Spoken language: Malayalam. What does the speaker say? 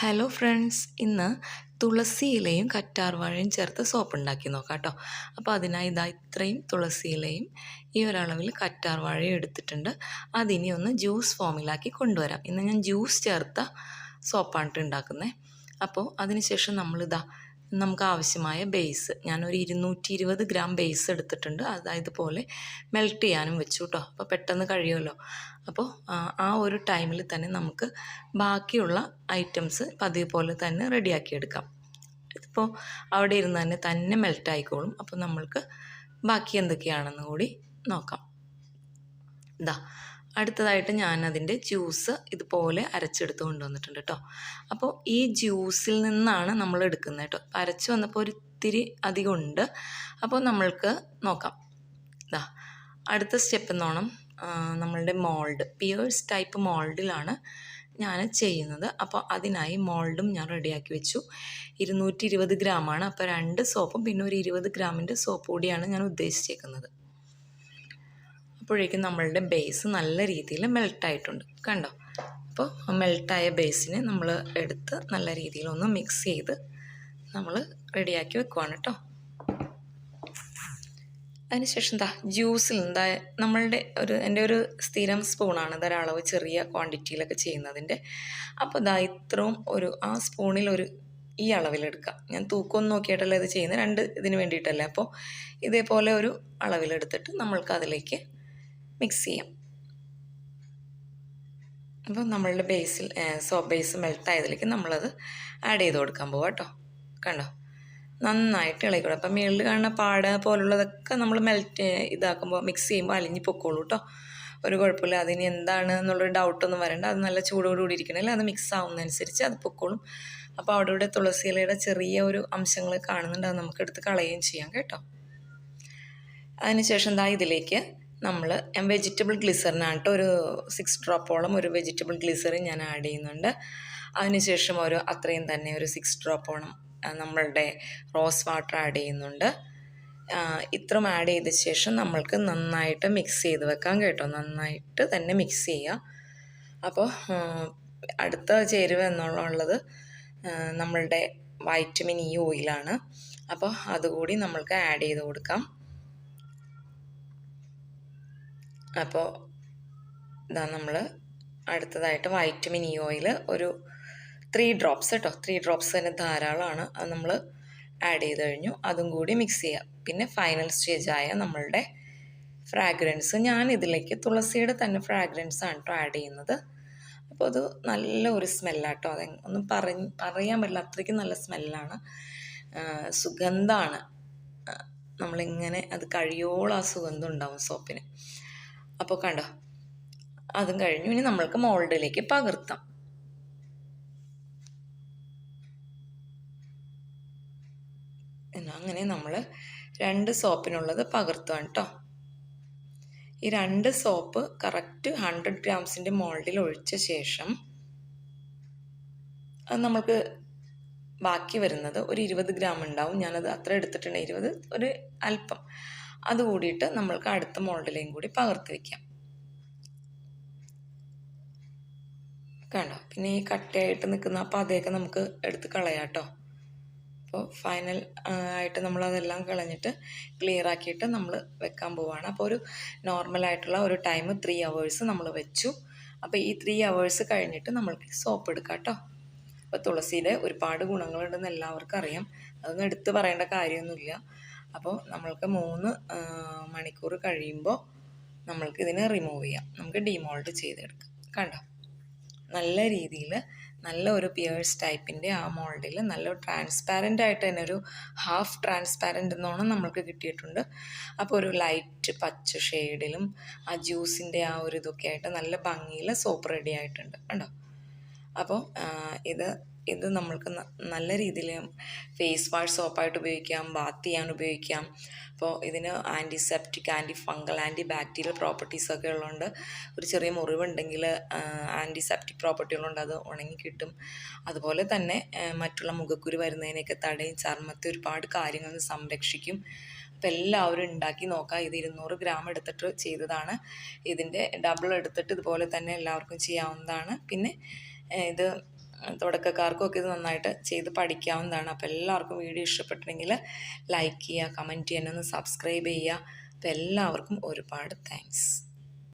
ഹലോ ഫ്രണ്ട്സ് ഇന്ന് തുളസി ഇലയും കറ്റാർവാഴയും ചേർത്ത് സോപ്പ് ഉണ്ടാക്കി നോക്കാം കേട്ടോ അപ്പോൾ അതിനായി ഇതാ ഇത്രയും തുളസി ഇലയും ഈ ഒരളവിൽ കറ്റാർവാഴയും എടുത്തിട്ടുണ്ട്. അതിനി ഒന്ന് ജ്യൂസ് ഫോമിലാക്കി കൊണ്ടുവരാം. ഇന്ന് ഞാൻ ജ്യൂസ് ചേർത്ത സോപ്പാണ് ഉണ്ടാക്കുന്നത് അപ്പോൾ അതിനുശേഷം നമ്മളിതാ നമുക്ക് ആവശ്യമായ ബേസ് ഞാനൊരു ഇരുന്നൂറ്റി ഇരുപത് ഗ്രാം ബേസ് എടുത്തിട്ടുണ്ട്. അതായത് പോലെ മെൽറ്റ് ചെയ്യാനും വെച്ചു കേട്ടോ അപ്പോൾ പെട്ടെന്ന് കഴിയുമല്ലോ. അപ്പോൾ ആ ഒരു ടൈമിൽ തന്നെ നമുക്ക് ബാക്കിയുള്ള ഐറ്റംസ് പതിവ് പോലെ തന്നെ റെഡിയാക്കി എടുക്കാം ഇതിപ്പോൾ അവിടെ ഇരുന്ന് തന്നെ തന്നെ മെൽറ്റ് ആയിക്കോളും. അപ്പോൾ നമ്മൾക്ക് ബാക്കി എന്തൊക്കെയാണെന്ന് കൂടി നോക്കാം. ഇതാ അടുത്തതായിട്ട് ഞാൻ അതിന്റെ ജ്യൂസ് ഇതുപോലെ അരച്ചെടുത്ത് കൊണ്ടുവന്നിട്ടുണ്ട് കേട്ടോ. അപ്പോൾ ഈ ജ്യൂസിൽ നിന്നാണ് നമ്മൾ എടുക്കുന്നത് കേട്ടോ. അരച്ച് വന്നപ്പോൾ ഒരു ഇത്തിരി അധികം ഉണ്ട്. അപ്പോൾ നമ്മൾക്ക് നോക്കാം. ഇതാ അടുത്ത സ്റ്റെപ്പ് എന്നോണം നമ്മളുടെ മോൾഡ്. പിയേഴ്സ് ടൈപ്പ് മോൾഡിലാണ് ഞാൻ ചെയ്യുന്നത്. അപ്പോൾ അതിനായി മോൾഡും ഞാൻ റെഡിയാക്കി വെച്ചു. ഇരുന്നൂറ്റി ഇരുപത് ഗ്രാമാണ്. അപ്പോൾ രണ്ട് സോപ്പും പിന്നെ ഒരു ഇരുപത് ഗ്രാമിന്റെ സോപ്പ് കൂടിയാണ് ഞാൻ ഉദ്ദേശിച്ചേക്കുന്നത്. അപ്പോഴേക്കും നമ്മളുടെ ബേസ് നല്ല രീതിയിൽ മെൽട്ടായിട്ടുണ്ട് കണ്ടോ? അപ്പോൾ മെൽട്ടായ ബേസിനെ നമ്മൾ എടുത്ത് നല്ല രീതിയിലൊന്ന് മിക്സ് ചെയ്ത് നമ്മൾ റെഡിയാക്കി വെക്കുവാണ് കേട്ടോ അതിനുശേഷം എന്താ ജ്യൂസിൽ എന്താ നമ്മളുടെ ഒരു എന്റെ ഒരു സ്ഥിരം സ്പൂണാണ് ധാരാളവ് ചെറിയ ക്വാണ്ടിറ്റിയിലൊക്കെ ചെയ്യുന്നതിന്റെ. അപ്പോൾ ഇതാ ഇത്രയും ഒരു ആ സ്പൂണിൽ ഒരു ഈ അളവിലെടുക്കാം ഞാൻ തൂക്കമൊന്നും നോക്കിയിട്ടല്ല ഇത് ചെയ്യുന്നത്? രണ്ട് ഇതിന് വേണ്ടിയിട്ടല്ലേ? അപ്പോൾ ഇതേപോലെ ഒരു അളവിലെടുത്തിട്ട് നമ്മൾക്ക് അതിലേക്ക് മിക്സ് ചെയ്യാം. അപ്പോൾ നമ്മളുടെ ബേസിൽ സോപ്പ് ബേസ് മെൽട്ട് ആയതിലേക്ക് നമ്മളത് ആഡ് ചെയ്ത് കൊടുക്കാൻ പോവാം കേട്ടോ കണ്ടോ? നന്നായിട്ട് ഇളകിക്കോളും. അപ്പം മേളിൽ കാണുന്ന പാട പോലുള്ളതൊക്കെ നമ്മൾ മെൽറ്റ് ഇതാക്കുമ്പോൾ മിക്സ് ചെയ്യുമ്പോൾ അലിഞ്ഞ് പൊക്കോളൂ കേട്ടോ ഒരു കുഴപ്പമില്ല. അതിന് എന്താണ് എന്നുള്ളൊരു ഡൗട്ടൊന്നും വരണ്ട. അത് നല്ല ചൂടോടുകൂടി ഇരിക്കണമല്ലോ അത് മിക്സ് ആവുന്നതനുസരിച്ച് അത് പൊക്കോളും. അപ്പോൾ അവിടെ ഇവിടെ തുളസി ഇലയുടെ ചെറിയ ഒരു അംശങ്ങൾ കാണുന്നുണ്ട്. അത് നമുക്ക് എടുത്ത് കളയുകയും ചെയ്യാം കേട്ടോ. അതിനുശേഷം ദാ ഇതിലേക്ക് നമ്മൾ വെജിറ്റബിൾ ഗ്ലിസറിനാണ് കേട്ടോ ഒരു സിക്സ് ഡ്രോപ്പോളം ഒരു വെജിറ്റബിൾ ഗ്ലിസറിൻ ഞാൻ ആഡ് ചെയ്യുന്നുണ്ട്. അതിനുശേഷം ഒരു അത്രയും തന്നെ ഒരു സിക്സ് ഡ്രോപ്പോളം നമ്മളുടെ റോസ് വാട്ടർ ആഡ് ചെയ്യുന്നുണ്ട്. ഇത്രയും ആഡ് ചെയ്ത ശേഷം നമ്മൾക്ക് നന്നായിട്ട് മിക്സ് ചെയ്ത് വെക്കാം കേട്ടോ. നന്നായിട്ട് തന്നെ മിക്സ് ചെയ്യുക അപ്പോൾ അടുത്ത ചേരുവ എന്നുള്ളത് നമ്മളുടെ വൈറ്റമിൻ ഇ ഓയിലാണ് അപ്പോൾ അതുകൂടി നമ്മൾക്ക് ആഡ് ചെയ്ത് കൊടുക്കാം. അപ്പോൾ ഇതാ നമ്മൾ അടുത്തതായിട്ട് വൈറ്റമിൻ ഇ ഓയിൽ ഒരു ത്രീ ഡ്രോപ്സ് കേട്ടോ ത്രീ ഡ്രോപ്സ് തന്നെ ധാരാളമാണ് അത് നമ്മൾ ആഡ് ചെയ്ത് കഴിഞ്ഞു. അതും കൂടി മിക്സ് ചെയ്യുക പിന്നെ ഫൈനൽ സ്റ്റേജായ നമ്മളുടെ ഫ്രാഗ്രൻസ് ഞാൻ ഇതിലേക്ക് തുളസിയുടെ തന്നെ ഫ്രാഗ്രൻസ് ആണ് കേട്ടോ ആഡ് ചെയ്യുന്നത്. അപ്പോൾ അത് നല്ല ഒരു സ്മെല്ലാട്ടോ അത് ഒന്നും പറഞ്ഞ് പറയാൻ പറ്റില്ല. അത്രയ്ക്ക് നല്ല സ്മെല്ലാണ് സുഗന്ധമാണ് നമ്മളിങ്ങനെ അത് കഴിയോളം ആ സുഗന്ധം ഉണ്ടാവും സോപ്പിന്. അപ്പോൾ കണ്ടോ? അതും കഴിഞ്ഞു. ഇനി നമ്മൾക്ക് മോൾഡിലേക്ക് പകർത്താം. അങ്ങനെ നമ്മൾ രണ്ട് സോപ്പിനുള്ളത് പകർത്തുകയാണ് കേട്ടോ ഈ രണ്ട് സോപ്പ് കറക്റ്റ് ഹൺഡ്രഡ് ഗ്രാംസിന്റെ മോൾഡിൽ ഒഴിച്ച ശേഷം അത് നമ്മൾക്ക് ബാക്കി വരുന്നത് ഒരു ഇരുപത് ഗ്രാം ഉണ്ടാവും. ഞാനത് അത്ര എടുത്തിട്ടുണ്ട്. ഇരുപത് ഒരു അല്പം. അത് കൂടിയിട്ട് നമ്മൾക്ക് അടുത്ത മോൾഡിലേയും കൂടി പകർത്തി വയ്ക്കാം കണ്ടോ? പിന്നെ ഈ കട്ടയായിട്ട് നിൽക്കുന്ന അപ്പോൾ അതൊക്കെ നമുക്ക് എടുത്ത് കളയാട്ടോ. അപ്പോൾ ഫൈനൽ ആയിട്ട് നമ്മൾ അതെല്ലാം കളഞ്ഞിട്ട് ക്ലിയർ ആക്കിയിട്ട് നമ്മൾ വെക്കാൻ പോവുകയാണ് അപ്പോൾ ഒരു നോർമലായിട്ടുള്ള ഒരു ടൈം ത്രീ അവേഴ്സ് നമ്മൾ വെച്ചു. അപ്പോൾ ഈ ത്രീ അവേഴ്സ് കഴിഞ്ഞിട്ട് നമ്മൾക്ക് സോപ്പ് എടുക്കാം കേട്ടോ അപ്പോൾ തുളസിയുടെ ഒരുപാട് ഗുണങ്ങളുണ്ടെന്ന് എല്ലാവർക്കും അറിയാം. അതൊന്നും എടുത്ത് പറയേണ്ട കാര്യമൊന്നുമില്ല. അപ്പോൾ നമ്മൾക്ക് മൂന്ന് മണിക്കൂർ കഴിയുമ്പോൾ നമ്മൾക്ക് ഇതിനെ റിമൂവ് ചെയ്യാം. നമുക്ക് ഡിമോൾഡ് ചെയ്തെടുക്കാം. കണ്ടോ? നല്ല രീതിയിൽ നല്ല ഒരു പിയേഴ്സ് ടൈപ്പിന്റെ ആ മോൾഡിൽ നല്ല ട്രാൻസ്പാരന്റ് ആയിട്ട് തന്നെ ഒരു ഹാഫ് ട്രാൻസ്പാരന്റ് എന്നോണം നമ്മൾക്ക് കിട്ടിയിട്ടുണ്ട്. അപ്പോൾ ഒരു ലൈറ്റ് പച്ച ഷെയ്ഡിലും ആ ജ്യൂസിന്റെ ആ ഒരു ഇതൊക്കെ ആയിട്ട് നല്ല ഭംഗിയിൽ സോപ്പ് റെഡി ആയിട്ടുണ്ട്. കണ്ടോ? അപ്പോൾ ഇത് ഇത് നമ്മൾക്ക് നല്ല രീതിയിൽ ഫേസ് വാഷ് സോപ്പായിട്ട് ഉപയോഗിക്കാം ബാത്ത് ചെയ്യാൻ ഉപയോഗിക്കാം. അപ്പോൾ ഇതിന് antiseptic anti fungal anti bacterial പ്രോപ്പർട്ടീസൊക്കെ ഉള്ളതുകൊണ്ട് ഒരു ചെറിയ മുറിവുണ്ടെങ്കിൽ ആന്റിസെപ്റ്റിക് പ്രോപ്പർട്ടികളുണ്ട് അത് ഉണങ്ങി കിട്ടും. അതുപോലെ തന്നെ മറ്റുള്ള മുഖക്കുരു വരുന്നതിനെയൊക്കെ തടയും ചർമ്മത്തെ ഒരുപാട് കാര്യങ്ങൾ സംരക്ഷിക്കും. അപ്പോൾ എല്ലാവരും ഉണ്ടാക്കി നോക്കാം ഇത് ഇരുന്നൂറ് ഗ്രാം എടുത്തിട്ട് ചെയ്തതാണ്. ഇതിന്റെ ഡബിൾ എടുത്തിട്ട് ഇതുപോലെ തന്നെ എല്ലാവർക്കും ചെയ്യാവുന്നതാണ്. പിന്നെ ഇത് തുടക്കക്കാർക്കും ഒക്കെ ഇത് നന്നായിട്ട് ചെയ്ത് പഠിക്കാവുന്നതാണ്. അപ്പോൾ എല്ലാവർക്കും വീഡിയോ ഇഷ്ടപ്പെട്ടിട്ടുണ്ടെങ്കിൽ ലൈക്ക് ചെയ്യുക കമന്റ് ചെയ്യാനൊന്ന് സബ്സ്ക്രൈബ് ചെയ്യുക. അപ്പോൾ എല്ലാവർക്കും ഒരുപാട് താങ്ക്സ്.